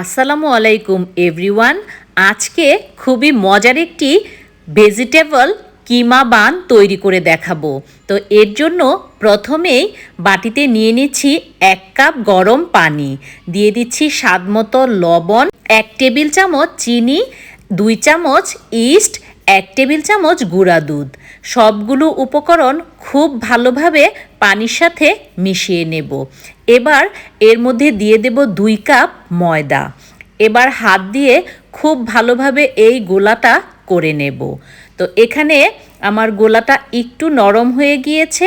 আসসালামু আলাইকুম, এভরিওয়ান। আজকে খুবই মজার একটি ভেজিটেবল কিমা বান তৈরি করে দেখাবো। তো এর জন্য প্রথমেই বাটিতে নিয়ে নিচ্ছি এক কাপ গরম পানি। দিয়ে দিচ্ছি স্বাদ মতো লবণ, এক টেবিল চামচ চিনি, দুই চামচ ইস্ট, এক টেবিল চামচ গুঁড়া দুধ। সবগুলো উপকরণ খুব ভালোভাবে পানির সাথে মিশিয়ে নেব। এবার এর মধ্যে দিয়ে দেব দুই কাপ ময়দা। এবার হাত দিয়ে খুব ভালোভাবে এই গোলাটা করে নেব। তো এখানে আমার গোলাটা একটু নরম হয়ে গিয়েছে।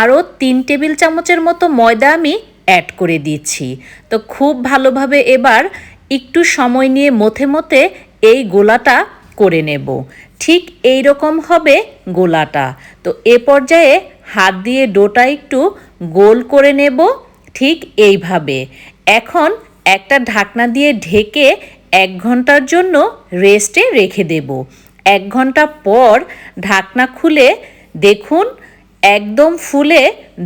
আরও তিন টেবিল চামচের মতো ময়দা আমি অ্যাড করে দিচ্ছি। তো খুব ভালোভাবে এবার একটু সময় নিয়ে মথে মথে এই গোলাটা করে নেব। ঠিক এই রকম হবে গোলাটা। তো এ পর্যায়ে হাত দিয়ে ডোটা একটু গোল করে নেব, ঠিক এইভাবে। এখন একটা ঢাকনা দিয়ে ঢেকে এক ঘণ্টার জন্য রেস্টে রেখে দেব। এক ঘণ্টা পর ঢাকনা খুলে দেখুন একদম ফুলে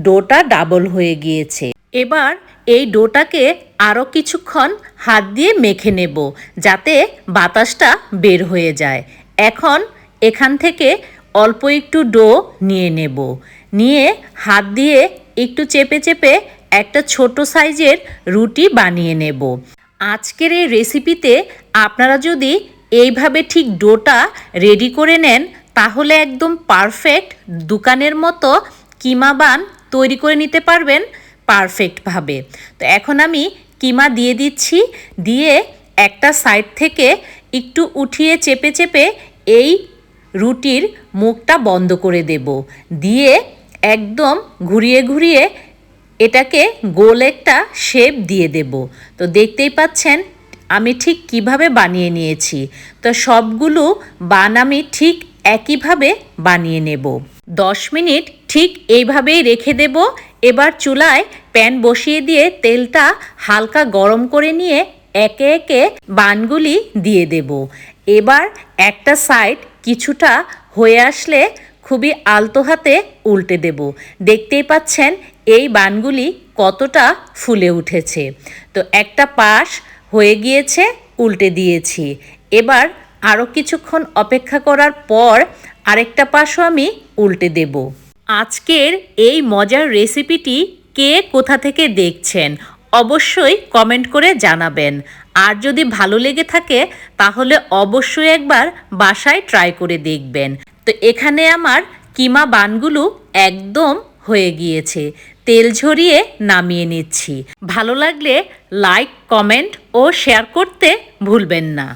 ডোটা ডাবল হয়ে গিয়েছে। এবার এই ডোটাকে আরও কিছুক্ষণ হাত দিয়ে মেখে নেব, যাতে বাতাসটা বের হয়ে যায়। এখন এখান থেকে অল্প একটু ডো নিয়ে নেব। নিয়ে হাত দিয়ে একটু চেপে চেপে একটা ছোট সাইজের রুটি বানিয়ে নেব। আজকের এই রেসিপিতে আপনারা যদি এইভাবে ঠিক ডোটা রেডি করে নেন, তাহলে একদম পারফেক্ট দোকানের মতো কিমা বান তৈরি করে নিতে পারবেন পারফেক্টভাবে। তো এখন আমি কিমা দিয়ে দিচ্ছি, দিয়ে একটা সাইড থেকে একটু উঠিয়ে চেপে চেপে এই রুটির মুখটা বন্ধ করে দেব। দিয়ে একদম ঘুরিয়ে ঘুরিয়ে এটাকে গোল একটা শেপ দিয়ে দেব। তো দেখতেই পাচ্ছেন, আমি ঠিক কীভাবে বানিয়ে নিয়েছি। তো সবগুলো বান আমি ঠিক একইভাবে বানিয়ে নেব। দশ মিনিট ঠিক এইভাবেই রেখে দেব। এবার চুলায় প্যান বসিয়ে দিয়ে তেলটা হালকা গরম করে নিয়ে একে একে বানগুলি দিয়ে দেব। এবার একটা সাইড কিছুটা হয়ে আসলে খুবই আলতো হাতে উল্টে দেব। দেখতেই পাচ্ছেন এই বানগুলি কতটা ফুলে উঠেছে। তো একটা পাশ হয়ে গিয়েছে, উল্টে দিয়েছি। এবার আরও কিছুক্ষণ অপেক্ষা করার পর আরেকটা পাশও আমি উল্টে দেব। আজকের এই মজার রেসিপিটি কে কোথা থেকে দেখছেন, অবশ্যই কমেন্ট করে জানাবেন। আর যদি ভালো লেগে থাকে, তাহলে অবশ্যই একবার বাসায় ট্রাই করে দেখবেন। তো এখানে আমার কিমা বানগুলো একদম হয়ে গিয়েছে। তেল ঝরিয়ে নামিয়ে নিচ্ছি। ভালো লাগলে লাইক, কমেন্ট ও শেয়ার করতে ভুলবেন না।